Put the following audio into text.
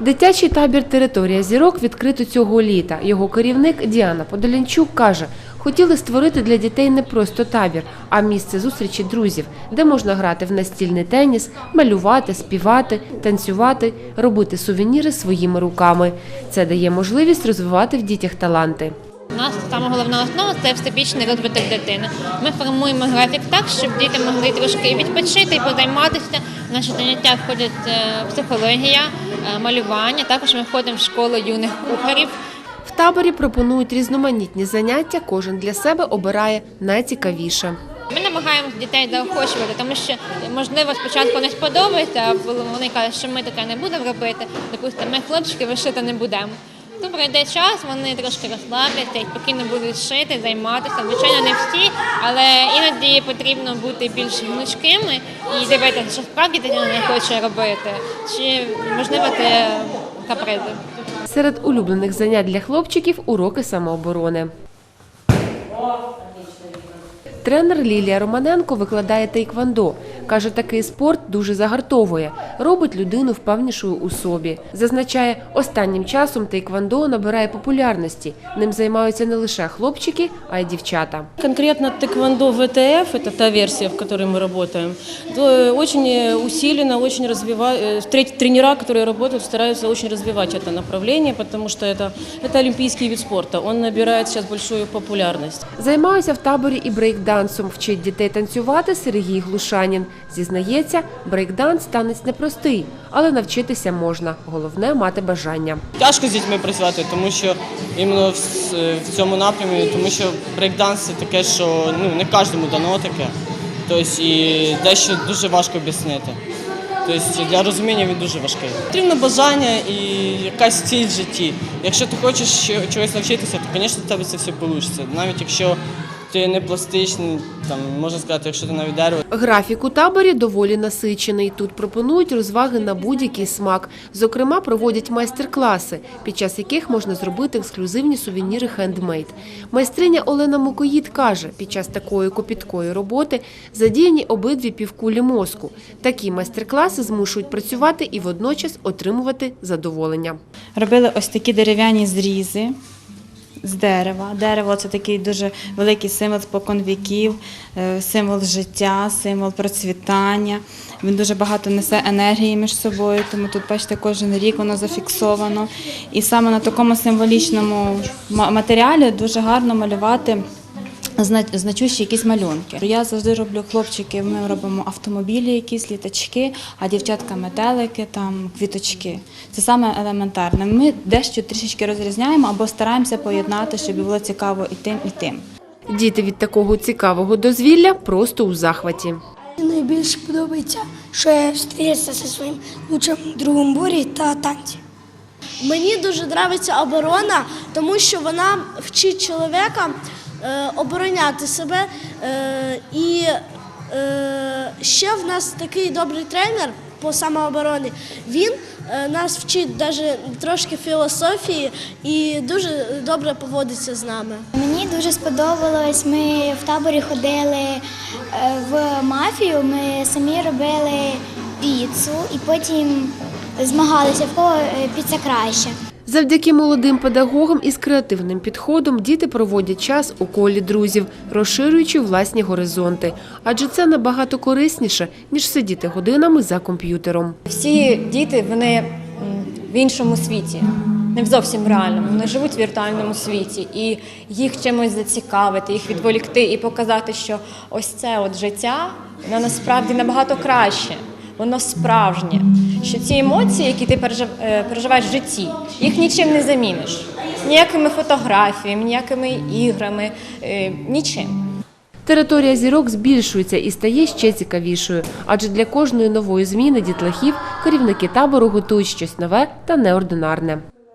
Дитячий табір Територія зірок відкрито цього літа. Його керівник Діана Подолянчук каже, хотіли створити для дітей не просто табір, а місце зустрічі друзів, де можна грати в настільний теніс, малювати, співати, танцювати, робити сувеніри своїми руками. Це дає можливість розвивати в дітях таланти. У нас саме головна основа це всебічний розвиток дитини. Ми формуємо графік так, щоб діти могли трошки відпочити і позайматися. В наше заняття входять е, психологія, малювання. Також ми входимо в школу юних кухарів. В таборі пропонують різноманітні заняття, кожен для себе обирає найцікавіше. Ми намагаємося дітей заохочувати, тому що можливо спочатку не сподобається, а вони кажуть, що ми таке не будемо робити. Допустимо, ми хлопчики вишити не будемо. То пройде час, вони трошки розслабляться і спокійно будуть шити, займатися. Звичайно, не всі, але іноді потрібно бути більш гнучкими і дивитися, що справді дитина не хоче робити, чи можливо це капризи. Серед улюблених занять для хлопчиків уроки самооборони. Тренер Лілія Романенко викладає тейквондо. Каже, такий спорт дуже загартовує, робить людину впевнішою у собі. Зазначає, останнім часом тейквондо набирає популярності. Ним займаються не лише хлопчики, а й дівчата. Конкретно тэквондо ВТФ, это та версия, в которой мы работаем, то э, очень э, усиленно, очень развивают, тренера, которые работают, стараются очень развивать это направление, потому что это, это олимпийский вид спорта, он набирает сейчас большую популярность. Займаюся в таборі і брейкдансом. Вчить дітей танцювати Сергій Глушанін. Зізнається, брейкданс танець непростий, але навчитися можна. Головне мати бажання. Тяжко з дітьми працювати, тому що іменно в, цьому напрямі, тому що брейкданс це таке, що ну, не кожному дано таке. Тобто і дещо дуже важко об'яснити. Тобто для розуміння він дуже важкий. Потрібно бажання і якась ціль в житті. Якщо ти хочеш чогось навчитися, то, звісно, в тебе це все вийде. Навіть якщо ти не пластичний, там можна сказати, якщо ти навіть дерево. Графік у таборі доволі насичений. Тут пропонують розваги на будь-який смак. Зокрема, проводять майстер-класи, під час яких можна зробити ексклюзивні сувеніри хендмейд. Майстриня Олена Мукоїд каже, під час такої копіткої роботи задіяні обидві півкулі мозку. Такі майстер-класи змушують працювати і водночас отримувати задоволення. Робили ось такі дерев'яні зрізи з дерева. Дерево це такий дуже великий символ спокон віків, е, символ життя, символ процвітання. Він дуже багато несе енергії між собою, тому тут, бачите, кожен рік воно зафіксовано. І саме на такому символічному ма- матеріалі дуже гарно малювати. Зна- Значущі якісь малюнки. Я завжди роблю хлопчики. Ми робимо автомобілі, якісь літачки, а дівчатка метелики, там квіточки. Це саме елементарне. Ми дещо трішечки розрізняємо або стараємося поєднати, щоб було цікаво і тим, і тим. Діти від такого цікавого дозвілля просто у захваті. Найбільше подобається, що я зустрівся зі своїм лучшим другом Борі та танці. Мені дуже подобається оборона, тому що вона вчить чоловіка обороняти себе. Е, і е, ще в нас такий добрий тренер по самообороні. Він е, нас вчить навіть трошки філософії і дуже добре поводиться з нами. Мені дуже сподобалось. Ми в таборі ходили е, в мафію. Ми самі робили піцу і потім змагалися, в кого е, піца краще. Завдяки молодим педагогам із креативним підходом діти проводять час у колі друзів, розширюючи власні горизонти. Адже це набагато корисніше, ніж сидіти годинами за комп'ютером. Всі діти вони в іншому світі, не в зовсім реальному. Вони живуть в віртуальному світі, і їх чимось зацікавити, їх відволікти і показати, що ось це от життя воно насправді набагато краще. Воно справжнє. Що ці емоції, які ти е, переживаєш в житті, їх нічим не заміниш. Ніякими фотографіями, ніякими іграми, е, нічим. Територія зірок збільшується і стає ще цікавішою, адже для кожної нової зміни дітлахів керівники табору готують щось нове та неординарне.